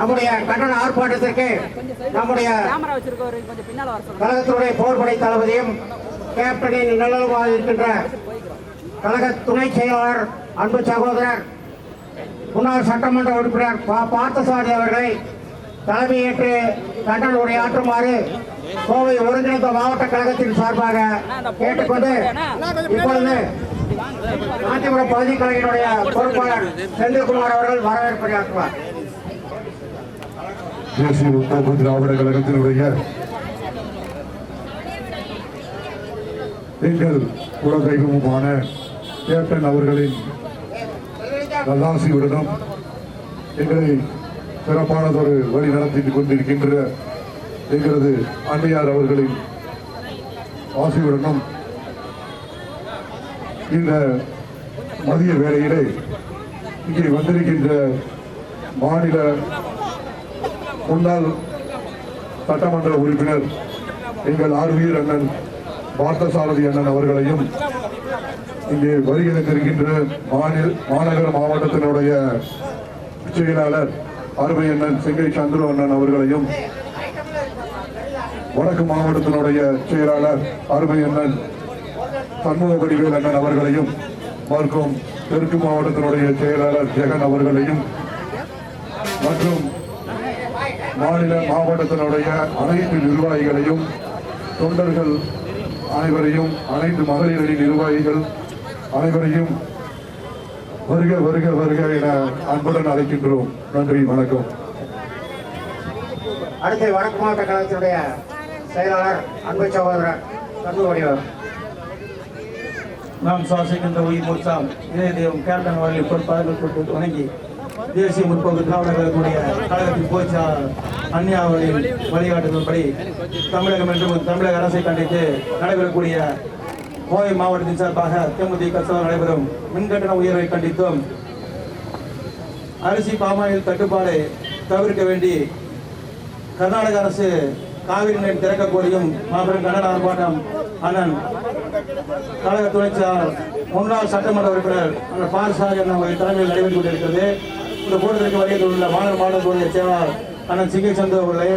நம்முடைய கண்டன ஆர்ப்பாட்டத்திற்கு நம்முடைய கழகத்தினுடைய போர்படை தளபதியும் கேப்டனின் நல்லலுமாக இருக்கின்ற கழக துணை செயலாளர் அன்பு சகோதரர் முன்னாள் சட்டமன்ற உறுப்பினர் பா பார்த்தசாரதி அவர்களை தலைமையேற்று கண்டன உரையாற்றுமாறு கோவை ஒருங்கிணைந்த மாவட்ட கழகத்தின் சார்பாக கேட்டுக்கொண்டு இப்பொழுது காஞ்சிபுரம் பகுதி கழகினுடைய பொறுப்பாளர் செந்தில்குமார் அவர்கள் வரவேற்புரையாற்றுவார். தேசிய முற்போக்கு திராவிட கழகத்தினுடைய எங்கள் குலதெய்வமுமான கேப்டன் அவர்களின் நல்லாசியுடனும் எங்களை சிறப்பானதொரு வழி நடத்தி கொண்டிருக்கின்ற எங்களது அன்னையார் அவர்களின் ஆசியுடனும் இந்த மதிய வேளையிலே இங்கே வந்திருக்கின்ற மாநில முன்னாள் சட்டமன்ற உறுப்பினர் எங்கள் ஆர்வீர் அண்ணன் பார்த்தசாரதி அண்ணன் அவர்களையும் இங்கே வருகிறந்திருக்கின்ற மாநில மாநகர மாவட்டத்தினுடைய செயலாளர் அருமை அண்ணன் செங்கை சந்துரு அண்ணன் அவர்களையும் வடக்கு மாவட்டத்தினுடைய செயலாளர் அருமை அண்ணன் சண்முக வடிவேல் அண்ணன் அவர்களையும் மற்றும் தெற்கு மாவட்டத்தினுடைய செயலாளர் ஜெகன் அவர்களையும் மற்றும் மாநில மாவட்டத்தினுடைய அனைத்து நிர்வாகிகளையும் தொண்டர்கள் அனைவரையும் அனைத்து மகளிர் அணி நிர்வாகிகள் அனைவரையும் வருக வருக வருக என அன்புடன் அழைக்கின்றோம். நன்றி வணக்கம். அடுத்து வடக்கு மாவட்ட கழகத்தினுடைய செயலாளர் அன்பு சகோதரர் நாம் சுவாசிக்கின்ற உயிர் மூச்சாம் இதய தெய்வம் கேப்டன் அவர்களை பொறுப்பாளர்கள் கொண்டு வணங்கி தேசிய முற்போக்கு திராவிட கழகத்துடைய கழகத்தின் பொதுச்செயலாளர் அன்னியா அவர்களின் வழிகாட்டுதல்படி தமிழகம் என்றும் தமிழக அரசை கண்டித்து நடைபெறக்கூடிய கோவை மாவட்டத்தின் சார்பாக தேமுதிக சார்பாக நடைபெறும் மின்கட்டண உயர்வை கண்டித்தும் அரிசி பாமாயில் தட்டுப்பாடை தவிர்க்க வேண்டி கர்நாடக அரசு காவிரி நீர் திறக்க கோரியும் மாபெரும் கண்டன ஆர்ப்பாட்டம் அண்ணன் கழக துணைச் முன்னாள் சட்டமன்ற உறுப்பினர் அண்ணன் அவர்கள் தலைமையில் நடைபெற்றுக் கொண்டிருக்கிறது. இந்த கூட்டத்திற்கு வருகை உள்ள மாநில மாநிலத்துடைய செயலாளர் அண்ணன் சிங்கை சந்து அவர்களே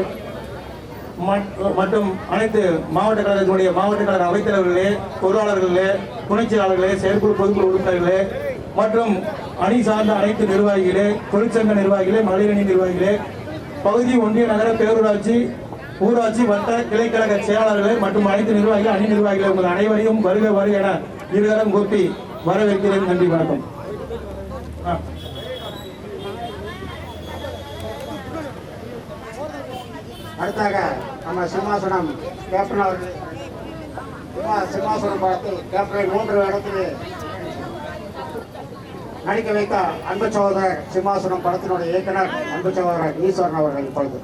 மற்றும் அனைத்து மாவட்ட கழகத்தினுடைய மாவட்ட கழக அவைத்தலைவர்களே பொருளாளர்களே துணைச்செயலாளர்களே செயற்குழு பொதுக்குழு உறுப்பினர்களே மற்றும் அணி சார்ந்த அனைத்து நிர்வாகிகளே தொழிற்சங்க நிர்வாகிகளே மகளிரணி நிர்வாகிகளே பகுதி ஒன்றிய நகர பேரூராட்சி ஊராட்சி வட்ட கிளைக்கழக செயலாளர்களே மற்றும் அனைத்து நிர்வாகிகள் அணி நிர்வாகிகளே உங்கள் அனைவரையும் வருக வருக என இருதரம் கூப்பி வரவேற்கிறேன். நன்றி வணக்கம். அடுத்தாக நம்ம சிம்மாசனம் கேப்டன் அவர்கள். சிம்மாசனம் பார்த்து கேப்டனை மூன்று இடத்தில் நடிக்க வைத்த அன்பு சகோதரர் சிம்மாசனம் படத்தினுடைய இயக்குனர் அன்பு சகோதரர் ஈஸ்வரன் அவர்கள் இப்பொழுது.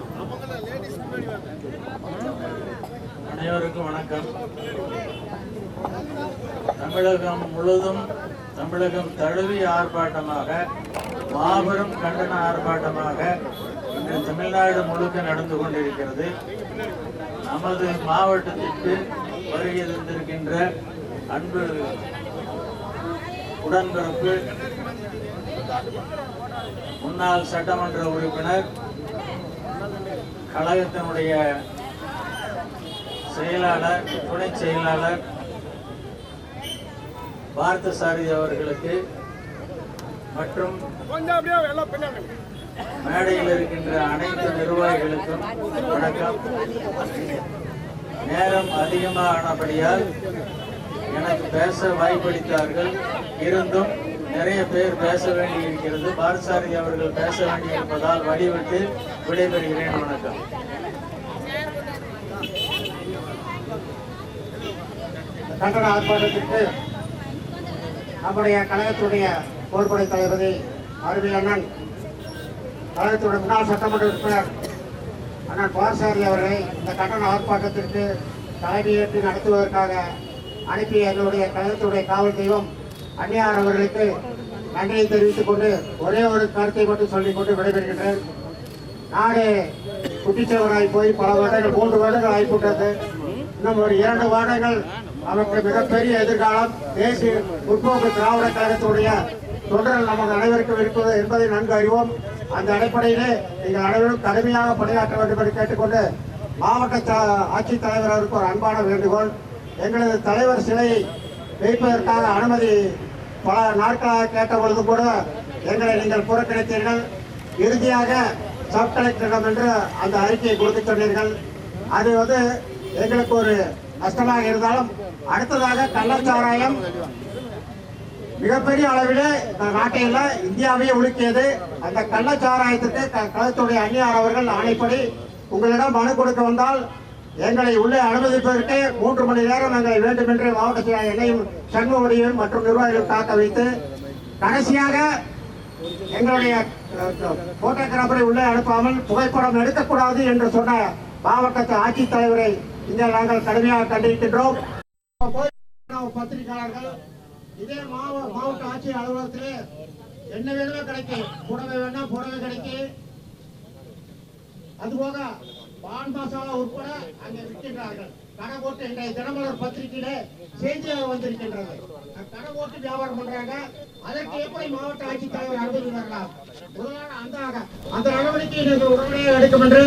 அனைவருக்கும் வணக்கம். தமிழகம் முழுவதும் தமிழகம் தழுவிய ஆர்ப்பாட்டமாக மாபெரும் கண்டன ஆர்ப்பாட்டமாக இன்று தமிழ்நாடு முழுக்க நடந்து கொண்டிருக்கிறது. நமது மாவட்டத்திற்கு வருகை தந்திருக்கின்ற அன்பு உடன்பிறப்பு முன்னாள் சட்டமன்ற உறுப்பினர் கழகத்தினுடைய செயலாளர் துணை செயலாளர் பார்த்தசாரதி அவர்களுக்கு மற்றும் மேடையில் இருக்கின்ற அனைத்து நிர்வாகிகளுக்கும் வணக்கம். நேரம் அதிகமானபடியால் எனக்கு பேச வாய்ப்பளித்தார்கள். இருந்தும் நிறைய பேர் பேச வேண்டியிருக்கிறது. பார்த்தசாரதி அவர்கள் பேச வேண்டியிருப்பதால் வழிவிட்டு விடைபெறுகிறேன். வணக்கம். கண்டன ஆர்ப்பாட்டத்திற்கு நம்முடைய கழகத்துடைய போர்படை தளபதி அருமை அண்ணன் கழகத்துடைய முன்னாள் சட்டமன்ற உறுப்பினர் அண்ணன் பாரசாரி அவர்களை இந்த கண்டன ஆர்ப்பாட்டத்திற்கு தலைமையேற்று நடத்துவதற்காக அனுப்பிய எங்களுடைய கழகத்துடைய காவல் தெய்வம் அந்நியார் அவர்களுக்கு நன்றியை தெரிவித்துக் கொண்டு ஒரே ஒரு கருத்தை மட்டும் சொல்லிக் கொண்டு விடைபெறுகின்றேன். நாடு குட்டிச்சவராய் போய் பல வருடங்கள் மூன்று வருடங்கள் ஆகிவிட்டது இன்னும் ஒரு இரண்டு வருடங்கள் நமக்கு மிகப்பெரிய எதிர்காலம் தேசிய முற்போக்கு திராவிட கழகத்துடைய தொண்டர்கள் நமக்கு அனைவருக்கும் இருப்பது என்பதை நன்கு அறிவோம். அந்த அடிப்படையிலே நீங்கள் அனைவரும் கடுமையாக பணியாற்ற வேண்டும் என்று கேட்டுக்கொண்டு மாவட்ட ஆட்சித்தலைவர் அவருக்கு ஒரு அன்பான வேண்டுகோள். எங்களது தலைவர் சிலையை வைப்பதற்காக அனுமதி பல நாட்களாக கேட்ட பொழுது கூட எங்களை நீங்கள் புறக்கணித்தீர்கள். இறுதியாக சப் கலெக்டரிடம் என்று அந்த அறிக்கையை கொடுக்க சொன்னீர்கள். அது வந்து எங்களுக்கு ஒரு நஷ்டமாக இருந்தாலும் அடுத்ததாக கள்ளச்சாராயம் மிகப்பெரிய அளவில் நாட்டையில் இந்தியாவையே உலுக்கியது அந்த கள்ளச்சாராயத்திற்கு க- அந்நியார் அவர்கள் ஆணைப்படி உங்களிடம் மனு கொடுக்க வந்தால் எங்களை உள்ளே அனுமதிப்பதற்கு மூன்று மணி நேரம் எங்களை வேண்டும் என்று மாவட்ட செயலாளர் என்னையும் சண்முகடியும் மற்றும் நிர்வாகிகள் காக்க வைத்து கடைசியாக எங்களுடைய போட்டோகிராஃபரை உள்ளே அனுப்பாமல் புகைப்படம் எடுக்கக்கூடாது என்று சொன்ன மாவட்ட ஆட்சித்தலைவரை இதை நாங்கள் கடுமையாக கண்டிருக்கின்றோம் பத்திரிகையாளர்கள் இதே மாவட்ட ஆட்சியர் அலுவலகத்திலே என்ன வேணுமோ கிடைக்கும் புடவை வேணா புடவை கிடைக்கும் அதுபோக பான் மசாலா உட்பட அங்கே விற்கின்றார்கள். கடை போட்டு இன்றைய தினமலர் பத்திரிகையில செய்தியாக வந்திருக்கின்றது. கடை போட்டு வியாபாரம் பண்றாங்க. அதற்கு எப்படி மாவட்ட ஆட்சித்தலைவர் அனுமதி வரலாம் அந்த அந்த நடவடிக்கையை நீங்கள் உடனடியாக எடுக்கும் என்று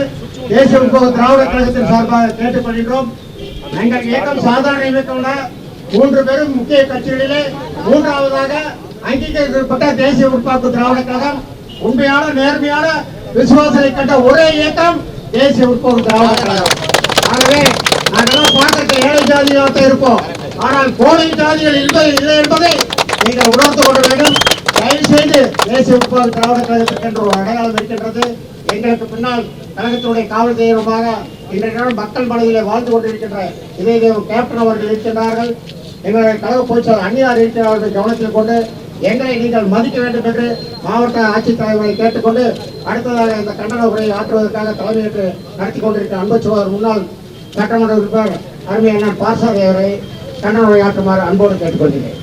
தேசிய முற்போக்கு திராவிட கழகத்தின் சார்பாக கேட்டுக்கொள்கின்றோம் எங்கள் இயக்கம் சாதாரண இயக்கம் மூன்று பேரும் முக்கிய கட்சிகளிலே மூன்றாவதாக அங்கீகரிக்கப்பட்ட தேசிய உட்பாக்கு திராவிட கழகம். உண்மையான நேர்மையான விசுவாசத்தை கண்ட ஒரே இயக்கம் தேசிய முற்போக்கு திராவிட கழகம். ஆகவே நாங்கெல்லாம் பார்க்க ஏழை ஜாதியாக இருப்போம். ஆனால் கோடை ஜாதிகள் இல்லை என்பதை நீங்கள் உணர்ந்து கொள்ள வேண்டும். சிறப்பாக திராவிட கழகத்திற்கு ஒரு அடையாளம் இருக்கின்றது. எங்களுக்கு பின்னால் கழகத்தினுடைய காவல் தெய்வமாக இன்றைய மக்கள் மனதிலே வாழ்ந்து கொண்டிருக்கின்ற இதே தெய்வம் கேப்டன் அவர்கள் இருக்கின்றார்கள். எங்களுடைய கழக பொதுச்செயலாளர் அந்நியார் இருக்கிறார்கள் கவனத்தில் கொண்டு எங்களை நீங்கள் மதிக்க வேண்டும் என்று மாவட்ட ஆட்சித்தலைவரை கேட்டுக்கொண்டு அடுத்ததாக இந்த கண்டன உரையை ஆற்றுவதற்காக தலைமையேற்று நடத்தி கொண்டிருக்கிற அன்பு சோழர் முன்னாள் சட்டமன்ற உறுப்பினர் அருமையான பார்சாதி கண்டன உரை ஆற்றுமாறு அன்போடு கேட்டுக்கொள்கிறேன்.